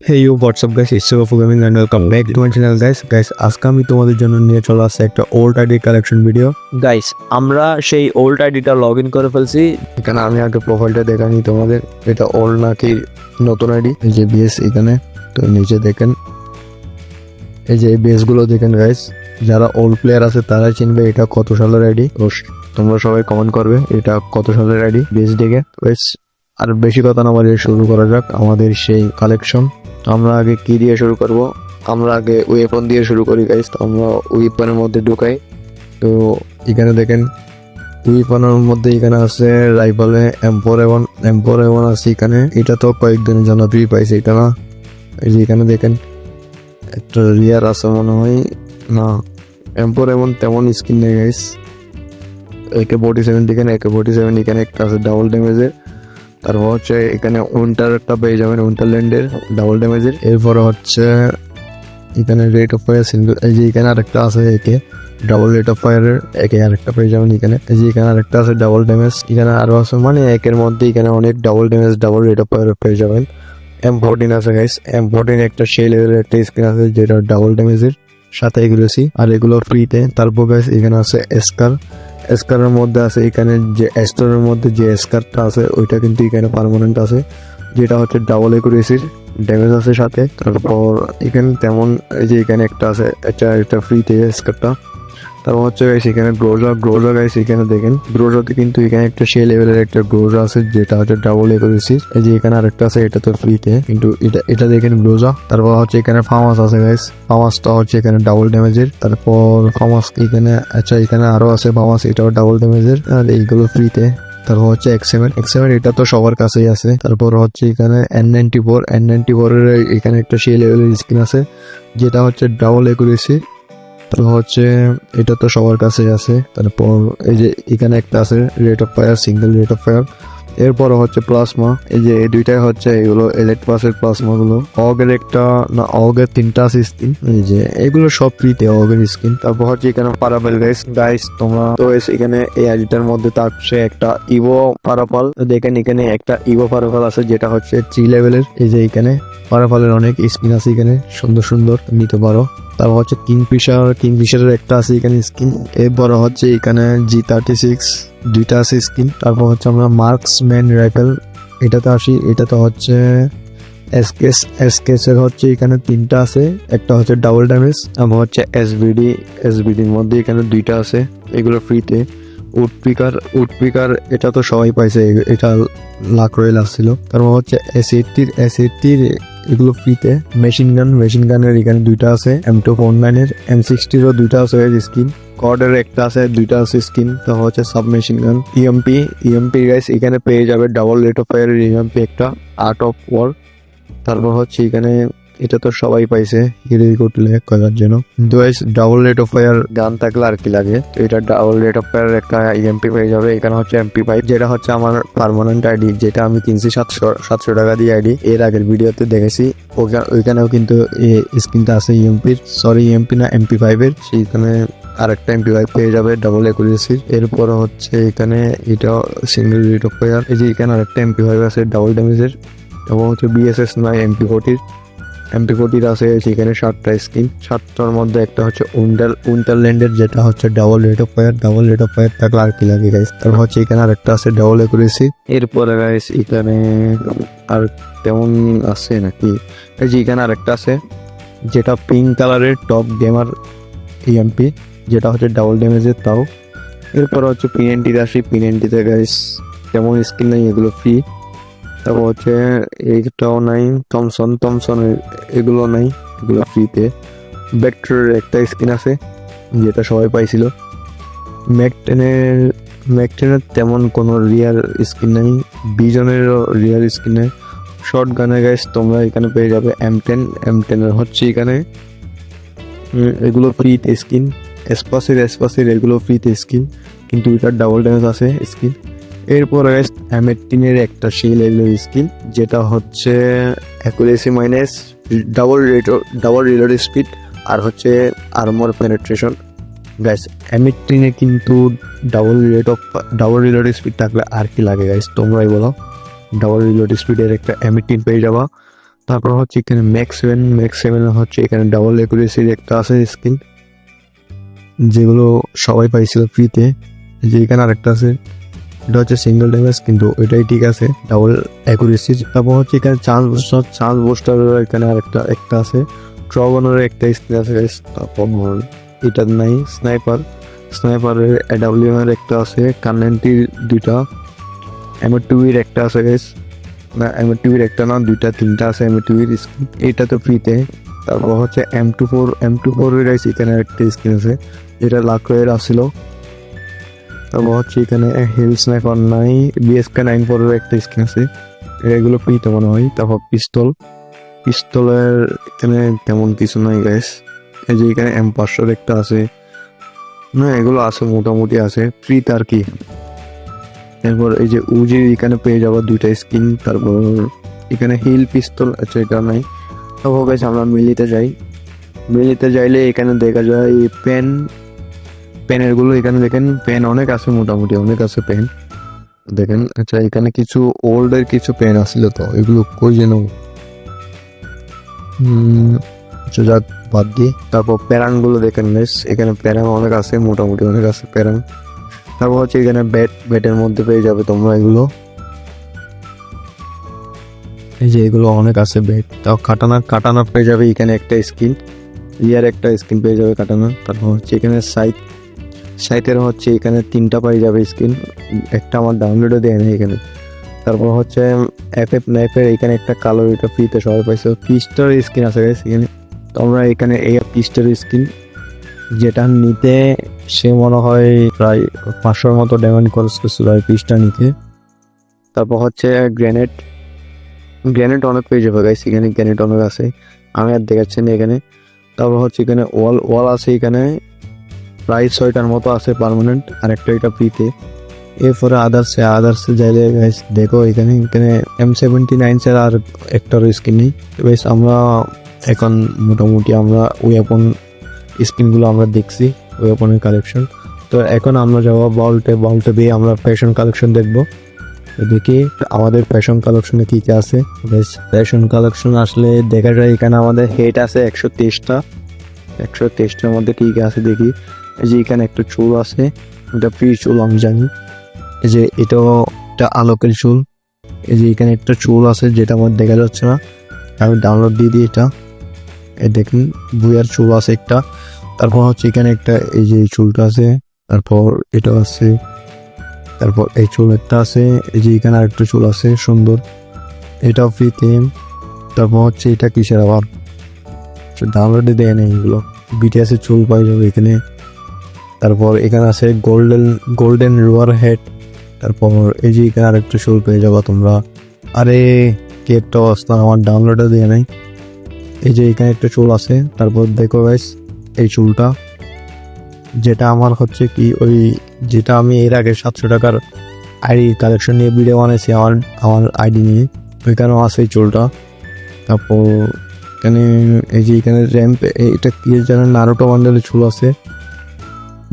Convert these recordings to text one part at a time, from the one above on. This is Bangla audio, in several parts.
Hey yo, what's up guys? It's Shiva Gaming and welcome back to my channel guys. Guys, আজকে আমি তোমাদের জন্য নিয়ে চলে আসছে একটা old ID collection video guys আমরা সেই ওল্ড আইডিটা লগ ইন করে ফেলছি। এখানে আমি আগে প্রোফাইলটা দেখানি তোমাদের। এটা ওল্ড নাকি নতুন আইডি এই যে বেস এখানে। তো নিচে দেখেন। এই যে এই বেসগুলো দেখেন গাইস যারা ওল্ড প্লেয়ার আছে তারাই চিনবে এটা কত সালের আইডি তোমরা সবাই কমেন্ট করবে এটা কত সালের আইডি বেস দেখে। গাইস আর বেশি কথা না বলে শুরু করা যাক আমাদের সেই কালেকশন আমরা আগে কি দিয়ে শুরু করব? আমরা আগে ওয়েপন দিয়ে শুরু করি গাইস তো আমরা ওয়েপনের মধ্যে ঢুকাই। তো এখানে দেখেন উইপনের মধ্যে এখানে আছে রাইফলে এম্পোর এমন এম্পোর এমন আছে এখানে। এটা তো কয়েকদিনের জন্য ফ্রি পাইছে, এটা না? এই যে এখানে দেখেন, একটা রিয়ার আছে মনে হয়। না এম্পোর এমন তেমন স্কিন নেই গাইস একে ফোর্টি সেভেন দেখেন একে ফোর্টি সেভেন এখানে একটা আছে ডাবল ড্যামেজের তারপর হচ্ছে এখানে উইন্টার একটা পেয়ে যাবেন উইন্টারল্যান্ডের ডাবল ড্যামেজের এরপরে হচ্ছে এখানে রেট অফ ফায়ার সিঙ্গেল এই যে এখানে আরেকটা আছে একে ডাবল রেট অফ ফায়ারের একে আরেকটা পেয়ে যাবেন এখানে। এই যে এখানে আরেকটা আছে ডাবল ড্যামেজ এখানে আরও আছে মানে একের মধ্যে এখানে অনেক double damage double rate of fire পেয়ে যাবেন। এম ফোরটিন আছে গাইস এম ফোরটিন একটা সেই লেভেলের একটা স্ক্রিন আছে যেটা ডাবল ড্যামেজের সাথে এগুলোছি আর এগুলো ফ্রিতে তারপর গাইস এখানে আছে এসকার এসকারের মধ্যে আছে, এখানে যে অ্যাস্টনের মধ্যে যে এসকারটা আছে, ওইটা কিন্তু এখানে পারমানেন্ট আছে। যেটা হচ্ছে ডাবল একুরেসির ড্যামেজ আছে সাথে। তারপর এখানে তেমন, এই যে এখানে একটা আছে এটা একটা ফ্রিতে স্কারটা তারপর হচ্ছে গাইস এখানে গ্রোজা গ্রোজা গাইস এখানে দেখেন। গ্রোজাতে কিন্তু এখানে একটা সে লেভেলের একটা গ্রোজা আছে, যেটা হচ্ছে ডাবল একুরেসির এই যে এখানে আরেকটা আছে, এটা তো ফ্রিতে কিন্তু এটা এটা দেখেন গ্রোজা তারপর হচ্ছে এখানে ফার্মাস আছে গাইস ফার্মাসটা হচ্ছে এখানে ডাবল ড্যামেজের তারপর ফার্মাস এখানে আচ্ছা এখানে আরও আছে ফার্মাস এটাও ডাবল ড্যামেজের আর এইগুলো ফ্রিতে তারপর হচ্ছে এক্স সেভেন এক্স সেভেন এটা তো সবার কাছেই আছে। তারপর হচ্ছে এখানে N ninety four N ninety ফোরের এখানে একটা সেই লেভেলের স্ক্রিন আছে, যেটা হচ্ছে ডাবল একুরেসি তারপর হচ্ছে, এটা তো সবার কাছেই আছে। তারপর এই যে এখানে একটা আছে rate of fire single rate of fire এরপর হচ্ছে প্লাসমা এই যে এই দুইটাই হচ্ছে, এগুলো এলেট পাসের প্লাসমা গুলো। অগের একটা, না অগের তিনটা আছে স্কিন এই যে, এগুলো সব ফ্রিতে অগের স্কিন তারপর হচ্ছে এখানে পারাবেল গাইস গাইস তোমরা তো এখানে এই আইডিটার মধ্যে থাকছে একটা ইভো পারাপাল তো দেখেন এখানে একটা ইভো পারাপাল আছে, যেটা হচ্ছে থ্রি লেভেলের এই যে এখানে পারাপালের অনেক স্কিন আছে এখানে, সুন্দর সুন্দর, নিতে পারো। তারপর হচ্ছে কিংফিশার, কিংফিশারের একটা আছে এখানে স্কিন। এরপর হচ্ছে এখানে জি থার্টি সিক্স দুইটা আছে স্কিন। তারপর হচ্ছে আমরা মার্কস ম্যান রাইফেল এটাতে আসি। এটাতে হচ্ছে এসকেস এসকেসের হচ্ছে এখানে তিনটা আছে। একটা হচ্ছে ডাবল ড্যামেজ এবং হচ্ছে এসবিডি এসবিডির মধ্যে এখানে দুইটা আছে। এগুলো ফ্রিতে উড পিকার উড পিকার এটা তো সবাই পাইছে এটা লাখ রয়েল আসছিল তারপর হচ্ছে এস এইটটির এস এইটটির এগুলো ফ্রিতে মেশিন গান মেশিন গানের এখানে দুইটা আছে এম টু ফোর নাইনের এম সিক্সটিরও দুইটা আছে স্কিন কর্ডের একটা আছে, দুইটা আছে স্কিন তো হচ্ছে sub machine gun EMP EMP guys এখানে পেয়ে যাবে double rate of fire EMP একটা আর্ট অফ ওয়ার তারপর হচ্ছে এখানে এটা তো সবাই পাইছে হিরো করলে করার জন্য। কিন্তু double rate of fire gun থাকলে আর কি লাগে? তো এটা ডাবল রেট অফ ফায়ার একটা ইএমপি পেয়ে যাবে, এখানে হচ্ছে এমপি ফাইভ যেটা হচ্ছে আমার পার্মানেন্ট আইডি যেটা আমি কিনছি সাতশো সাতশো টাকা দিয়ে আইডি এর আগের ভিডিওতে দেখেছি ওইখানেও কিন্তু স্ক্রিনটা আছে ইএমপির সরি ইএমপি না এমপি ফাইভের সেইখানে আরেকটা এমপি ফাইভ পেয়ে যাবে ডাবল একুরেসির এরপর হচ্ছে এখানে এটা সিঙ্গেল রেট অফ ফায়ার এই যে এখানে আরেকটা এমপি ফাইভ আছে ডাবল ড্যামেজের এবং হচ্ছে বিএসএস নয় এমপি ফোর্টির এমপি ফোর্টির আছে সেখানে সাতটা স্কিন সাতটার মধ্যে একটা হচ্ছে উইন্টার উইন্টারল্যান্ডের যেটা হচ্ছে double rate of fire double rate of fire থাকলে আর কি লাগে গাইস তারপর হচ্ছে এখানে আরেকটা আছে ডাবল একুরেসি এরপরে গাইস এখানে আর তেমন আছে নাকি? এই যে এখানে আরেকটা আছে, যেটা পিঙ্ক কালারের টপ গেমার ইএমপি যেটা হচ্ছে ডাবল ড্যামেজের তাও। এরপর হচ্ছে পিএনটিতে আসি। পিএনটিতে গাইস তেমন স্কিন নেই, এগুলো ফ্রি তারপর হচ্ছে এইটাও নাই থমসন থমসন এগুলো নাই, এগুলো ফ্রিতে ব্যাক্টেরিয়ার একটা স্কিন আছে, যেটা সবাই পাইছিল। ম্যাকটেনের ম্যাকটেনের তেমন কোনো রিয়ার স্কিন নেই বিজনেরও রিয়ার স্কিন নেই। শর্ট গানে গাইস তোমরা এখানে পেয়ে যাবে এম টেন এম টেনের হচ্ছে এখানে। এগুলো ফ্রিতে স্কিন এসপাসের এসপাসের এগুলো ফ্রিতে স্কিন কিন্তু এটার ডাবল ড্যামেজ আছে স্কিন এরপর এইটিনের একটা শিল এলো স্কিল, যেটা হচ্ছে accuracy minus double rate double reload speed আর হচ্ছে আর্মর পেনেট্রেশন এম এইটিনে কিন্তু double rate of double reload speed থাকলে আর কি লাগে গাইস তোমরাই বলো। ডাবল রিলোড স্পিডের একটা এইটিন পেয়ে যাবা। তারপর হচ্ছে এখানে ম্যাক্স সেভেন ম্যাক্স সেভেন হচ্ছে এখানে ডাবল একুরেসির একটা আছে স্কিন যেগুলো সবাই পাইছিল ফ্রিতে যে এখানে আরেকটা আছে। এটা হচ্ছে সিঙ্গেল ড্যামেজ কিন্তু এটাই ঠিক আছে। ডাবল অ্যাকুরেসি তারপর হচ্ছে এখানে চান্স চান্স বুস্টার এখানে আরেকটা, একটা একটা আছে ট্রগনের একটা স্কিন আছে। তারপর এটা নাই স্নাইপার স্নাইপারের এর একটা আছে কান্নেন্টির দুইটা। এমএর টুবির একটা আছে গাইস না এমএর টুবির একটা না, দুইটা, তিনটা আছে এমএর টুবির স্কিন এটা তো ফ্রিতে তারপর হচ্ছে M two four M two four এর এখানে একটা স্কিন আছে। যেটা লাখের আসছিল। তারপর হচ্ছে এখানে হিল স্নাইপার নাই বিএসকে নাইন ফোরের একটা স্কিন আছে। এগুলো ফ্রিতে মনে হয়, তারপর পিস্তল পিস্তলের এখানে তেমন কিছু নাই গ্যাস এই যে এখানে এম পাঁচশোর একটা আছে। না, এগুলো আছে, মোটামুটি আছে। ফ্রিতে আর কি। এরপর এই যে উজি এখানে পেয়ে যাব দুইটা স্কিন তারপর এখানে হিল পিস্তল আচ্ছা এটা নাই। তারপর আমরা মিলিতে যাই। মিলিতে যাইলে এখানে দেখা যায় পেন পেনের এখানে দেখেন, পেন অনেক আছে মোটামুটি, অনেক আছে পেন। দেখেন আচ্ছা এখানে কিছু ওল্ড এর কিছু পেন আসছিল তো, এগুলো কই যেন? আচ্ছা যাক, বাদ দিই তারপর প্যারাংগুলো দেখেন বেশ, এখানে প্যারাং অনেক আছে, মোটামুটি অনেক আছে প্যারাং তারপর হচ্ছে এখানে ব্যাট, ব্যাটের মধ্যে পেয়ে যাবে তোমরা এগুলো। এই যে এগুলো অনেক আছে ব্যাট, তাও কাটানা কাটানা পেয়ে যাবে এখানে একটা স্কিন। ইয়ার একটা স্কিন পেয়ে যাবে কাটানা। তারপর হচ্ছে এখানে সাইট সাইটের হচ্ছে এখানে তিনটা পেয়ে যাবে স্কিন একটা আমার ডাউনলোডও দেয় না এখানে। তারপর হচ্ছে এফ এফ নাইফের এখানে একটা কালো এটা ফ্রিতে সবাই পাইছে। পিস্টার স্কিন আছে guys এখানে। তো আমরা এখানে এই পিস্টার স্কিন যেটা নিতে সে মনে হয় প্রায় পাঁচশোর মতো ডায়মন্ড খরচ করছিল ওই পিসটা নিতে। তারপর হচ্ছে গ্রেনেড গ্রেনেড অনেক পেয়ে যাবে গাইস এখানে গ্রেনেড অনেক আছে। আমি আর দেখাচ্ছি না এখানে। তারপর হচ্ছে এখানে ওয়াল ওয়াল আছে এখানে। প্রায় ছয়টার মতো আছে পার্মানেন্ট আর একটা এটা ফ্রিতে এরপরে আদার্সে আদার্সে যাইলে গাইস দেখো এখানে এখানে এম সেভেন্টি নাইন স্যার আর একটারও স্কিন নেই। বেশ, আমরা এখন মোটামুটি আমরা ওয়েপন স্কিনগুলো আমরা দেখছি ওয়েপনের কালেকশন তো এখন আমরা যাব বাউলটে বাউলটে দিয়ে আমরা ফ্যাশন কালেকশন দেখব। দেখি আমাদের ফ্যাশন কালেকশনে কি কি আছে? বেশ ফ্যাশন কালেকশন আসলে দেখা যায় এখানে আমাদের হেড আছে একশো তেইশটা। একশো তেইশটার মধ্যে কি কি আছে দেখি। এই যে এখানে একটা চুল আছে এটা ফ্রি চুল আমি জানি। এই যে এটাও একটা আলোকের চুল। এই যে এখানে একটা চুল আছে যেটা আমার দেখা যাচ্ছে না। আমি ডাউনলোড দিয়ে দিই এটা। এই দেখুন বুয়ার চুল আছে একটা। তারপর হচ্ছে এখানে একটা, এই যে চুলটা আছে। তারপর এটা আছে। তারপর এই চুল একটা আছে। এই যে এখানে আরেকটা চুল আছে, সুন্দর। এটাও ফ্রিতে তারপর হচ্ছে এটা কিসের আবার? ডাউনলোডে দেয় না এইগুলো বিটিএসের চুল পাই যাবে এখানে। তারপর এখানে আছে গোল্ডেন গোল্ডেন রোয়ার হেড তারপর এই যে এখানে আরেকটা চুল পেয়ে যাব তোমরা। আরে, কি একটা অবস্থা, আমার ডাউনলোডে দেয় নাই। এই যে এখানে একটা চুল আছে, তারপর দেখো গাইস এই চুলটা। যেটা আমার হচ্ছে কি, ওই যেটা আমি এর আগে সাতশো টাকার আইডি কালেকশন নিয়ে ভিডিও বানাইছি, আমার আমার আইডি নিয়ে। ওইখানেও আছে এই চুলটা। তারপর এখানে, এই যে এখানে র্যাম্প এটা কি যেন নারোটো বান্ডেলের চুল আছে।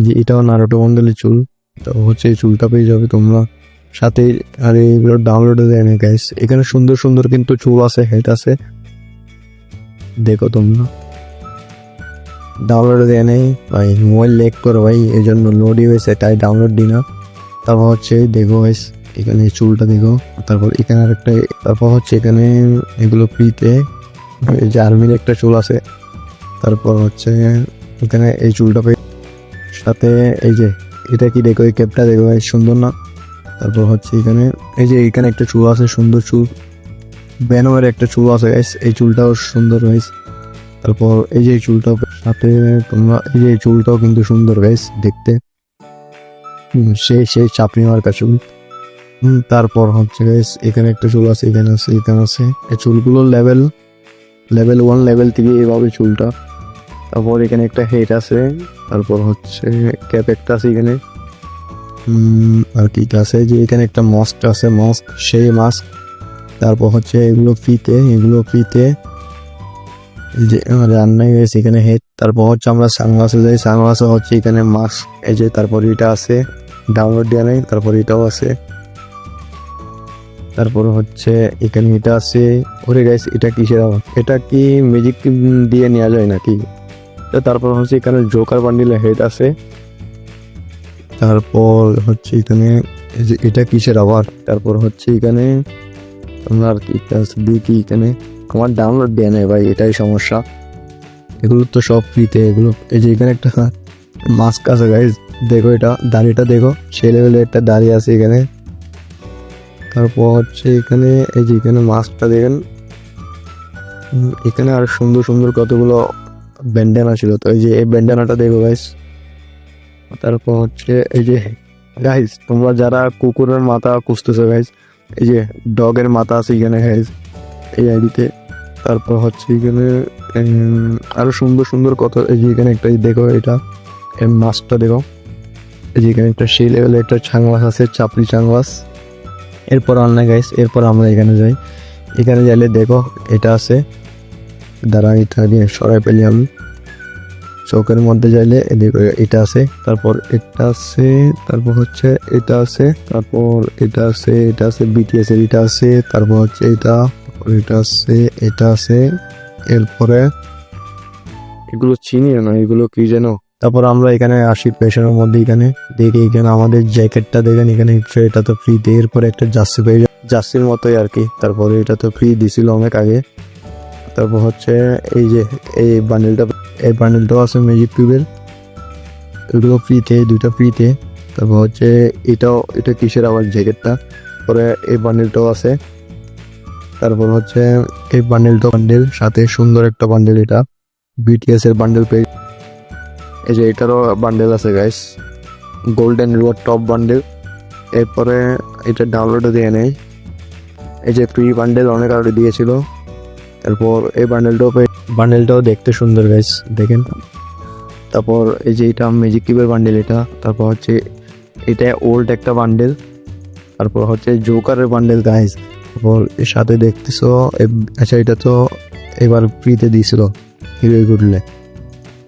যে এটাও নারোটো মন্ডলের চুল। তো হচ্ছে এই চুলটা পেয়ে যাবে তোমরা। সাথে আর, এগুলো ডাউনলোডে দেয় না গাইস এখানে সুন্দর সুন্দর কিন্তু চুল আছে হেড আছে। দেখো তোমরা। ডাউনলোড দেয় নেই। ভাই মোবাইল লেক করো ভাই এই জন্য লোডই হয়েছে, তাই ডাউনলোড দিই না। তারপর হচ্ছে, দেখো ভাই এখানে চুলটা দেখো। তারপর এখানে আরেকটা, তারপর হচ্ছে এখানে এগুলো ফ্রিতে এই যে আর্মির একটা চুল আছে, তারপর হচ্ছে এখানে এই চুলটা পেয়ে সাথে এই যে, এটা কি দেখো, এই ক্যাপটা দেখো সুন্দর না? তারপর হচ্ছে এখানে, এই যে এখানে একটা চুল আছে, সুন্দর চুল। ব্যানোয়ের একটা চুল আছে গাইস এই চুলটাও সুন্দর গাইস তারপর এই যে এই চুলটা সাথে তোমরা এই যে চুলটাও কিন্তু সুন্দর গাইস দেখতে। সেই সেই চাপনি মার্কা চুল। তারপর হচ্ছে গাইস এখানে একটা চুল আছে, এখানে আছে এখানে আছে। এই চুলগুলোর লেভেল লেভেল ওয়ান লেভেল থেকে এভাবে চুলটা। তারপর এখানে একটা হেড আছে, তারপর হচ্ছে ক্যাপ একটা আছে এখানে। আর কি আছে? যে এখানে একটা মাস্ক আছে মাস্ক সেই মাস্ক তারপর হচ্ছে এগুলো ফ্রিতে এগুলো এই যে রান্নাই হয়েছে এখানে হেড তারপর হচ্ছে আমরা সানগ্লাসে যাই সানগ্লাসে হচ্ছে এখানে মাস্ক এই যে তারপর এটা আছে ডাউনলোড দেওয়া নেই, তারপর এটাও আছে। তারপর হচ্ছে এখানে এটা আছে। ওরে গাইস এটা কিসের আবার এটা কি ম্যাজিক দিয়ে নেওয়া যায় নাকি? তারপর হচ্ছে এখানে জোকার বান্ডিলে হেড আছে। তারপর হচ্ছে এখানে এটা কিসের আবার তারপর হচ্ছে এখানে আর কি দেখি এখানে। আমার ডাউনলোড দেয় না ভাই, এটাই সমস্যা। এগুলো তো সব ফ্রিতে এগুলো, এই যে এখানে একটা মাস্ক আছে গাইজ দেখো এটা, দাড়িটা দেখো, সেই লেভেলে একটা দাড়ি আছে এখানে। তারপর হচ্ছে এখানে, এই যে এখানে মাস্কটা দেখেন। এখানে আর সুন্দর সুন্দর কতগুলো ব্যান্ডানা ছিল। তো এই যে এই ব্যান্ডানাটা দেখো গাইস তারপর হচ্ছে এই যে গাইস তোমরা যারা কুকুরের মাথা খুঁজতেছো গাইস এই যে ডগের মাথা আছে এখানে গাইস এই আইডিতে তারপর হচ্ছে এখানে আরও সুন্দর সুন্দর কত, এই যে এখানে একটা দেখো এটা মাছটা দেখো। এই যে এখানে একটা সেই লেভেলে একটা ছাংমাছ আছে, চাপড়ি ছাংমাছ এরপর আনলে গাইস এরপর আমরা এখানে যাই। এখানে যাইলে দেখো, এটা আছে। দাঁড়া, এটা নিয়ে সরাই পেলি আমি। চোখের মধ্যে যাইলে এদিকে এটা আছে। তারপর এটা আছে, তারপর হচ্ছে এটা আছে, তারপর এটা আছে এটা আছে বিটিএস এর এটা আছে, তারপর হচ্ছে এটা এটা আছে এটা আছে। এরপরে, এগুলো চিনি না, এগুলো কি যেন? তারপর আমরা এখানে আসি পেশনের মধ্যে এখানে। দেখি এখানে আমাদের জ্যাকেটটা দেখেন, এখানে এটা তো ফ্রিতে এরপরে একটা জার্সি পেয়ে জার্সির মতোই আর কি। তারপরে এটা তো ফ্রি দিছিল অনেক আগে। তারপর হচ্ছে এই যে এই বান্ডেলটা এই বান্ডেলটাও আছে ম্যাজিক কিউবের এগুলো ফ্রিতে দুইটা ফ্রিতে তারপর হচ্ছে এটাও, এটা কিসের আবার জ্যাকেটটা পরে এই বান্ডেলটাও আছে। তারপর হচ্ছে এই বান্ডেলটা বান্ডেল সাথে সুন্দর একটা বান্ডেল এটা। বিটিএস এর বান্ডেল পেয়ে এই যে এটারও বান্ডেল আছে guys golden reward top bundle এরপরে এটা ডাউনলোডও দিয়ে নেই। এই যে ফ্রি বান্ডেল অনেক আগে দিয়েছিল। তারপর এই বান্ডেলটাও বান্ডেলটাও দেখতে সুন্দর গাইস দেখেন। তারপর এই যে এটা ম্যাজিক কিউবের বান্ডেল এটা। তারপর হচ্ছে এটা ওল্ড একটা বান্ডেল তারপর হচ্ছে জোকারের বান্ডেল গাইস তারপর এর সাথে দেখতেছো আচ্ছা এটা তো এবার ফ্রিতে দিয়েছিল হিরো গুডলে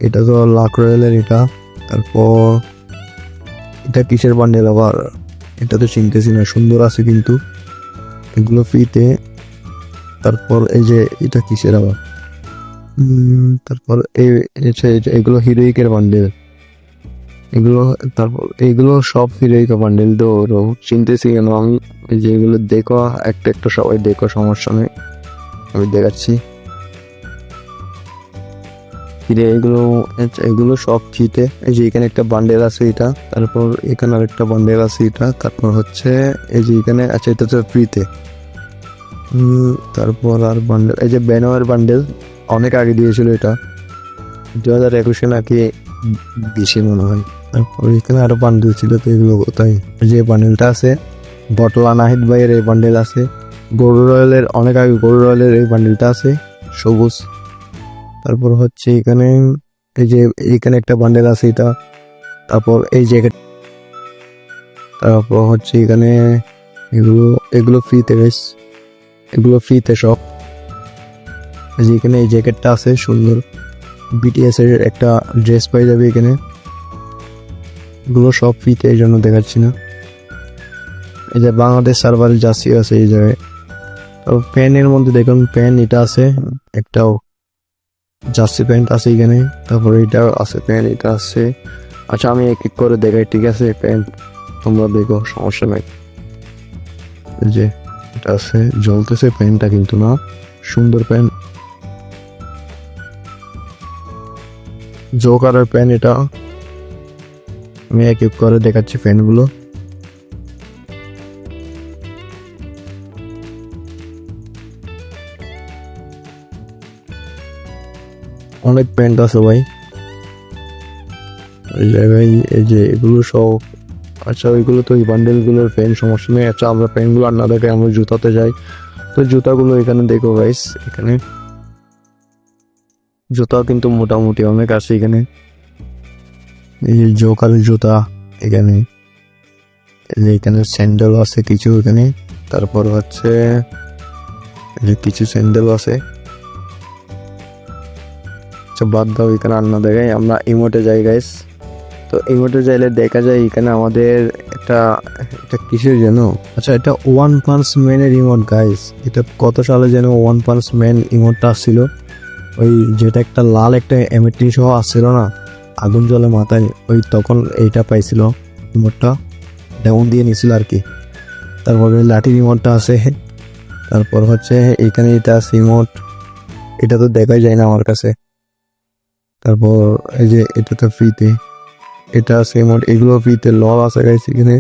এটা তো লাক রয়েলের এটা। তারপর, এটা কিসের বান্ডেল আবার? এটা তো চিনতেছি না, সুন্দর আছে কিন্তু। এগুলো ফ্রিতে তারপর এই যে, এটা কিসের আবার? তারপর এই এগুলো হিরোইকের বান্ডেল এগুলো, তারপর, এগুলো সব হিরোইকের বান্ডেল তো চিনতেছি কেন? আমি যে এগুলো দেখো একটা একটা সবাই দেখো, সমস্যা নেই। আমি দেখাচ্ছি। ফিরে এগুলো এগুলো সব চিটে এই যে এখানে একটা বান্ডেল আছে এটা, তারপর এখানে আরেকটা বান্ডেল আছে এটা, তারপর হচ্ছে এই যে এখানে আচ্ছা এটা তো ফ্রিতে। তারপর আর বান্ডেল এই যে ব্যানোয়ার বান্ডেল অনেক আগে দিয়েছিল এটা। দু হাজার একুশে নাকি বেশি মনে হয়। তারপর এখানে আরও বান্ডেল ছিল তো এগুলো কোথায়? এই যে বান্ডেলটা আছে বটলা নাহিদ ভাইয়ের এই বান্ডেল আছে। গরু রয়েলের অনেক আগে গরু রয়েলের এই বান্ডেলটা আছে। সবুজ। তারপর হচ্ছে এখানে এই যে এখানে একটা বান্ডেল আছে এটা। তারপর এই জ্যাকেট তারপর হচ্ছে এখানে এগুলো এগুলো ফ্রিতে বেশ এগুলো ফ্রিতে সব। যে এখানে এই জ্যাকেটটা আছে, সুন্দর। বিটিএস এর একটা ড্রেস পাই যাবে এখানে। এগুলো সব ফ্রিতে এই জন্য দেখাচ্ছি না। এই যে বাংলাদেশ সার্ভারের জার্সি আছে এই জায়গায়। তারপর প্যানের মধ্যে দেখুন প্যান এটা আছে একটাও জার্সি প্যান্ট আছে এখানে, তারপরে এটা আছে প্যান্ট, এটা আছে। আচ্ছা আমি এক এক করে দেখাই, ঠিক আছে? প্যান্ট তোমরা দেখো, সমস্যা নাই। যে, এটা আছে, জ্বলতেছে প্যান্টটা কিন্তু না, সুন্দর প্যান্ট। জোকারের প্যান্ট এটা। আমি এক এক করে দেখাচ্ছি প্যান্টগুলো। অনেক প্যান্ট আছে ভাই। এই জায়গায় এই যে এগুলো সব আচ্ছা ওইগুলো তো এই বান্ডেলগুলোর প্যান্ট সমস্যা নেই। আচ্ছা আমরা প্যান্টগুলো আর না দেখে আমরা জুতাতে যাই। তো জুতাগুলো এখানে দেখো গাইস এখানে। জুতা কিন্তু মোটামুটি অনেক আছে এখানে। এই জোকারের জুতা এখানে। এখানে স্যান্ডেল আছে কিছু এখানে। তারপর হচ্ছে কিছু স্যান্ডেল আছে। আচ্ছা বাদ দাও এখানে আর না দেখাই, আমরা ইমোটে যাই গাইস তো ইমোটে চাইলে দেখা যায় এখানে আমাদের একটা একটা কিসের যেন? আচ্ছা এটা ওয়ান পাঞ্চ ম্যানের ইমোট গাইস এটা কত সালে যেন ওয়ান পাঞ্চ ম্যান ইমোটটা আসছিল? ওই যেটা একটা লাল একটা এমিটিং সহ আসছিল না? আগুন জলে মাথায়, ওই তখন এইটা পাইছিল ইমোটটা ডেমন দিয়ে নিছিল আর কি। তারপরে লাঠি ইমোটটা আছে। তারপর হচ্ছে এখানে এটা ইমোট এটা তো দেখাই যায় না আমার কাছে। তারপর এই যে এটা তো ফ্রিতে এটা আছে ইমোট এগুলো ফ্রিতে লল আছে গাইস এখানে।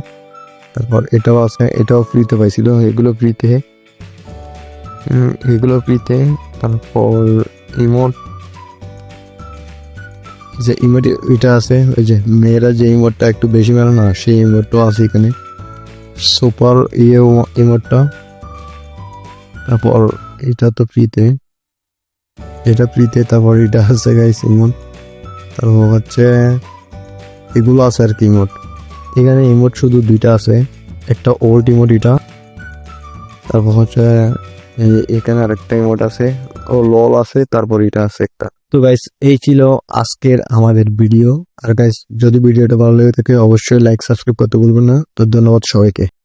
তারপর এটাও আছে, এটাও ফ্রিতে পাইছিল এগুলো ফ্রিতে এগুলো ফ্রিতে তারপর ইমোট যে ইমোট এটা আছে ওই যে মেয়েরা যে ইমোটটা একটু বেশি মেলে না, সেই ইমোটটাও আছে এখানে। সুপার ইয়ে ইমোটটা তারপর এটা তো ফ্রিতে এটা ফ্রিতে, তারপর এটা আছে গাইস ইমোট তারপর হচ্ছে এগুলো আছে আর কি ইমোট। এখানে ইমোট শুধু দুইটা আছে, একটা ওল্ড ইমোট এটা, তারপর হচ্ছে এখানে আরেকটা ইমোট আছে, ও লল আছে, তারপর এটা আছে একটা। তো গাইস এই ছিল আজকের আমাদের ভিডিও আর গাইস যদি ভিডিওটা ভালো লেগে থাকে, অবশ্যই লাইক সাবস্ক্রাইব করতে ভুলবেন না। তো ধন্যবাদ সবাইকে।